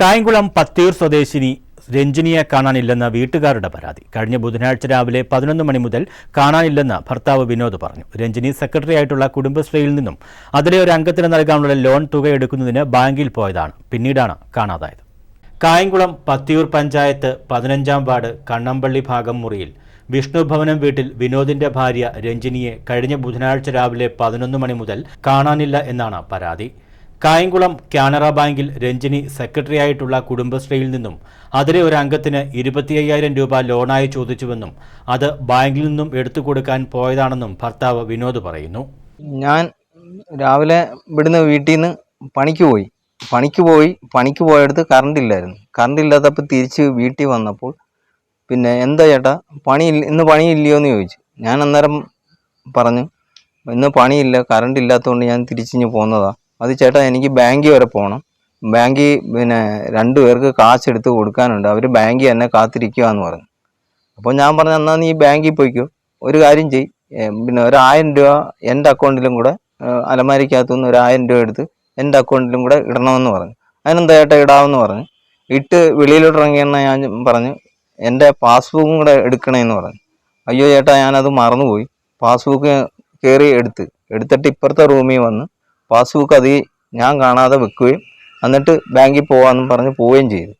കായംകുളം പത്തിയൂർ സ്വദേശിനി രഞ്ജിനിയെ കാണാനില്ലെന്ന വീട്ടുകാരുടെ പരാതി. കഴിഞ്ഞ ബുധനാഴ്ച രാവിലെ പതിനൊന്ന് മണി മുതൽ കാണാനില്ലെന്ന് ഭർത്താവ് വിനോദ് പറഞ്ഞു. രഞ്ജിനി സെക്രട്ടറി ആയിട്ടുള്ള കുടുംബശ്രീയിൽ നിന്നും അതിലെ ഒരു അംഗത്തിന് നൽകാനുള്ള ലോൺ തുക എടുക്കുന്നതിന് ബാങ്കിൽ പോയതാണ്. പിന്നീടാണ് കാണാതായത്. കായംകുളം പത്തിയൂർ പഞ്ചായത്ത് പതിനഞ്ചാം വാർഡ് കണ്ണമ്പള്ളി ഭാഗം മുറിയിൽ വിഷ്ണു ഭവനം വീട്ടിൽ വിനോദിന്റെ ഭാര്യ രഞ്ജിനിയെ കഴിഞ്ഞ ബുധനാഴ്ച രാവിലെ പതിനൊന്ന് മണി മുതൽ കാണാനില്ല എന്നാണ് പരാതി. കായംകുളം കാനറ ബാങ്കിൽ രഞ്ജിനി സെക്രട്ടറിയായിട്ടുള്ള കുടുംബശ്രീയിൽ നിന്നും അതിലെ ഒരു അംഗത്തിന് ഇരുപത്തി അയ്യായിരം രൂപ ലോണായി ചോദിച്ചുവെന്നും അത് ബാങ്കിൽ നിന്നും എടുത്തു കൊടുക്കാൻ പോയതാണെന്നും ഭർത്താവ് വിനോദ് പറയുന്നു. ഞാൻ രാവിലെ ഇവിടുന്ന് വീട്ടിൽ നിന്ന് പണിക്ക് പോയി. പണിക്ക് പോയി. പണിക്ക് പോയടുത്ത് കറണ്ട് ഇല്ലായിരുന്നു. കറണ്ട് ഇല്ലാത്തപ്പോൾ തിരിച്ച് വീട്ടിൽ വന്നപ്പോൾ പിന്നെ എന്താ ചേട്ടാ പണി ഇന്ന് പണിയില്ലയോ എന്ന് ചോദിച്ചു. ഞാൻ അന്നേരം പറഞ്ഞു ഇന്ന് പണിയില്ല കറണ്ട് ഇല്ലാത്തതുകൊണ്ട് ഞാൻ തിരിച്ചിഞ്ഞ് പോന്നതാ. അത് ചേട്ടാ എനിക്ക് ബാങ്കിൽ വരെ പോകണം ബാങ്കിൽ പിന്നെ രണ്ടു പേർക്ക് കാശ് എടുത്ത് കൊടുക്കാനുണ്ട്. അവർ ബാങ്കിൽ എന്നെ കാത്തിരിക്കുക എന്ന് പറഞ്ഞു. അപ്പോൾ ഞാൻ പറഞ്ഞു എന്നാൽ നീ ബാങ്കിൽ പോയിക്കോ. ഒരു കാര്യം ചെയ് പിന്നെ ഒരു രൂപ എന്റെ അക്കൗണ്ടിലും കൂടെ അലമാരിക്കകത്തുനിന്ന് ഒരു ആയിരം രൂപ എടുത്ത് എന്റെ അക്കൗണ്ടിലും കൂടെ ഇടണമെന്ന് പറഞ്ഞു. അതിനെന്താ ചേട്ടാ ഇടാമെന്ന് പറഞ്ഞു. ഇട്ട് വെളിയിലോട്ട് ഇറങ്ങിയെന്ന ഞാൻ പറഞ്ഞു എന്റെ പാസ്ബുക്കും കൂടെ എടുക്കണേന്ന് പറഞ്ഞു. അയ്യോ ചേട്ടാ ഞാനത് മറന്നുപോയി. പാസ്ബുക്ക് കയറി എടുത്ത്. എടുത്തിട്ട് ഇപ്പുറത്തെ റൂമിൽ വന്ന് പാസ്ബുക്ക് അത് ഞാൻ കാണാതെ വെക്കുകയും എന്നിട്ട് ബാങ്കിൽ പോവാന്ന് പറഞ്ഞ് പോവുകയും ചെയ്തു.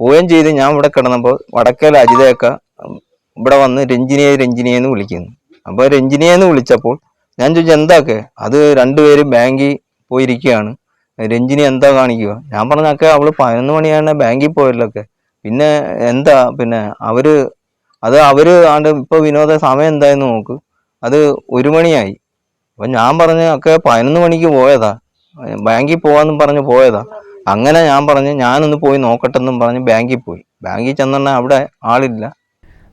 പോവുകയും ചെയ്ത് ഞാൻ ഇവിടെ കിടന്നപ്പോൾ വടക്കേൽ അജിതയൊക്കെ ഇവിടെ വന്ന് രഞ്ജിനിയെ രഞ്ജിനിയെ എന്ന് വിളിക്കുന്നു. അപ്പോൾ രഞ്ജിനിയെ എന്ന് വിളിച്ചപ്പോൾ ഞാൻ ചോദിച്ചു എന്താക്കെ അത് രണ്ടുപേരും ബാങ്കിൽ പോയിരിക്കുകയാണ്. രഞ്ജിനി എന്താ കാണിക്കുക? ഞാൻ പറഞ്ഞൊക്കെ അവൾ പതിനൊന്ന് മണിയാണ് ബാങ്കിൽ പോയല്ലൊക്കെ പിന്നെ എന്താ? പിന്നെ അവർ അത് അവർ ആണ്ട് ഇപ്പൊ വിനോദ സമയം എന്തായെന്ന് നോക്ക്. അത് ഒരു മണിയായി. അപ്പൊ ഞാൻ പറഞ്ഞ ഒക്കെ പതിനൊന്ന് മണിക്ക് പോയതാ. ബാങ്കിൽ പോവാന്നും പറഞ്ഞ് പോയതാ. അങ്ങനെ ഞാൻ പറഞ്ഞ് ഞാനൊന്ന് പോയി നോക്കട്ടെ എന്നും പറഞ്ഞ് ബാങ്കിൽ പോയി. ബാങ്കിൽ ചെന്നെണ്ണ അവിടെ ആളില്ല.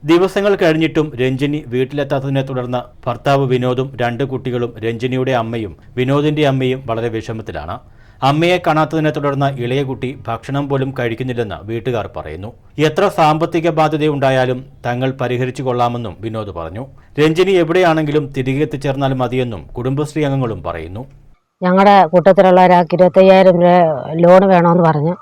ദിവസങ്ങൾ കഴിഞ്ഞിട്ടും രഞ്ജിനി വീട്ടിലെത്താത്തതിനെ തുടർന്ന് ഭർത്താവ് വിനോദും രണ്ട് കുട്ടികളും രഞ്ജിനിയുടെ അമ്മയും വിനോദിന്റെ അമ്മയും വളരെ വിഷമത്തിലാണ്. അമ്മയെ കാണാത്തതിനെ തുടർന്ന് ഇളയ കുട്ടി ഭക്ഷണം പോലും കഴിക്കുന്നില്ലെന്ന് വീട്ടുകാർ പറയുന്നു. എത്ര സാമ്പത്തിക ബാധ്യതയുണ്ടായാലും തങ്ങൾ പരിഹരിച്ചു കൊള്ളാമെന്നും വിനോദ് പറഞ്ഞു. രഞ്ജിനി എവിടെയാണെങ്കിലും തിരികെ എത്തിച്ചേർന്നാൽ മതിയെന്നും കുടുംബശ്രീ അംഗങ്ങളും പറയുന്നു. ഞങ്ങളുടെ കൂട്ടത്തിലുള്ള ഒരാൾക്ക് ഇരുപത്തയ്യായിരം രൂപ ലോൺ വേണമെന്ന് പറഞ്ഞു.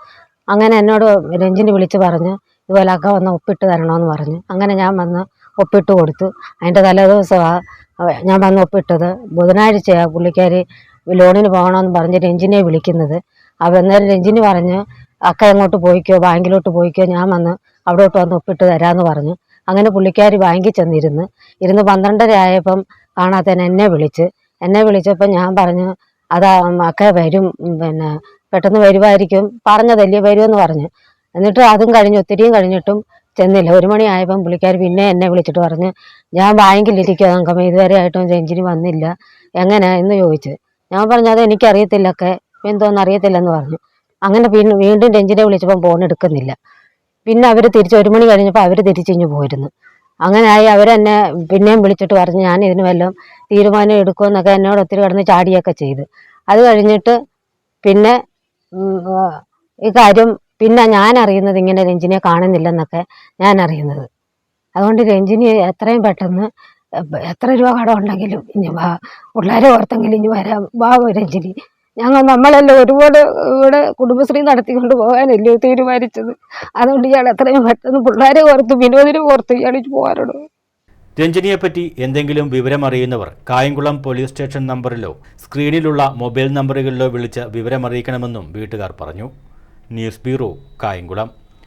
അങ്ങനെ എന്നോട് രഞ്ജിനി വിളിച്ച് പറഞ്ഞു ഇതുപോലെ അക്ക വന്ന് ഒപ്പിട്ട് തരണമെന്ന് പറഞ്ഞു. അങ്ങനെ ഞാൻ വന്ന് ഒപ്പിട്ട് കൊടുത്തു. അതിന്റെ തലേദിവസമാണ് ഞാൻ വന്ന് ഒപ്പിട്ടത്. ബുധനാഴ്ചയാണ് പുള്ളിക്കാരി ലോണിന് പോകണമെന്ന് പറഞ്ഞ് രഞ്ജിനെ വിളിക്കുന്നത്. അപ്പോൾ അന്നേരം രഞ്ജിന് പറഞ്ഞ് അക്ക എങ്ങോട്ട് പോയിക്കോ? ബാങ്കിലോട്ട് പോയിക്കോ? ഞാൻ വന്ന് അവിടോട്ട് വന്ന് ഒപ്പിട്ട് തരാമെന്ന് പറഞ്ഞു. അങ്ങനെ പുള്ളിക്കാരി ബാങ്കിൽ ചെന്നിരുന്ന്. ഇരുന്ന് പന്ത്രണ്ടര ആയപ്പം കാണാത്തതിന് എന്നെ വിളിച്ച്. എന്നെ വിളിച്ചപ്പോൾ ഞാൻ പറഞ്ഞു അതാ അക്ക വരും പിന്നെ പെട്ടെന്ന് വരുമായിരിക്കും പറഞ്ഞതല്ലേ വരുമെന്ന് പറഞ്ഞു. എന്നിട്ട് അതും കഴിഞ്ഞ് ഒത്തിരിയും കഴിഞ്ഞിട്ടും ചെന്നില്ല. ഒരു മണിയായപ്പം പുള്ളിക്കാർ പിന്നെ എന്നെ വിളിച്ചിട്ട് പറഞ്ഞു ഞാൻ ബാങ്കിലിരിക്കുക അങ്കമ്മ ഇതുവരെ ആയിട്ടും രഞ്ജിനി വന്നില്ല. എങ്ങനെ? എന്ന് ചോദിച്ചു. ഞാൻ പറഞ്ഞു അത് എനിക്കറിയത്തില്ലൊക്കെ. എന്തോന്ന് അറിയത്തില്ലെന്ന് പറഞ്ഞു. അങ്ങനെ പിന്നെ വീണ്ടും രഞ്ജിനെ വിളിച്ചപ്പോൾ ഫോൺ എടുക്കുന്നില്ല. പിന്നെ അവർ തിരിച്ച് ഒരു മണി കഴിഞ്ഞപ്പോൾ അവർ തിരിച്ചിഞ്ഞു പോയിരുന്നു അങ്ങനെയായി അവരെന്നെ പിന്നെയും വിളിച്ചിട്ട് പറഞ്ഞു ഞാൻ ഇതിന് വല്ലതും തീരുമാനം എടുക്കുമെന്നൊക്കെ എന്നോട് ഒത്തിരി കിടന്ന് ചാടിയൊക്കെ ചെയ്ത്. അത് കഴിഞ്ഞിട്ട് പിന്നെ ഈ കാര്യം പിന്നെ ഞാൻ അറിയുന്നത് ഇങ്ങനെ രഞ്ജിനിയെ കാണുന്നില്ലെന്നൊക്കെ ഞാൻ അറിയുന്നത്. അതുകൊണ്ട് രഞ്ജിനി എത്രയും പെട്ടെന്ന് എത്ര രൂപ കടം ഉണ്ടെങ്കിലും ഇനി വാ പിള്ളേരെ ഓർത്തെങ്കിലും ഇനി വരാം. വാ രഞ്ജിനി ഞങ്ങൾ നമ്മളെല്ലാം ഒരുപാട് ഇവിടെ കുടുംബശ്രീ നടത്തിക്കൊണ്ട് പോകാനല്ലേ തീരുമാനിച്ചത്. അതുകൊണ്ട് ഇയാൾ എത്രയും പെട്ടെന്ന് പിള്ളേരെ ഓർത്ത് വിനോദിനെ ഓർത്ത് ഇയാൾ പോകാനുള്ളൂ. രഞ്ജനിയെപ്പറ്റി എന്തെങ്കിലും വിവരമറിയുന്നവർ കായംകുളം പോലീസ് സ്റ്റേഷൻ നമ്പറിലോ സ്ക്രീനിലുള്ള മൊബൈൽ നമ്പറുകളിലോ വിളിച്ച് വിവരമറിയിക്കണമെന്നും വീട്ടുകാർ പറഞ്ഞു. News bureau Kayamkulam.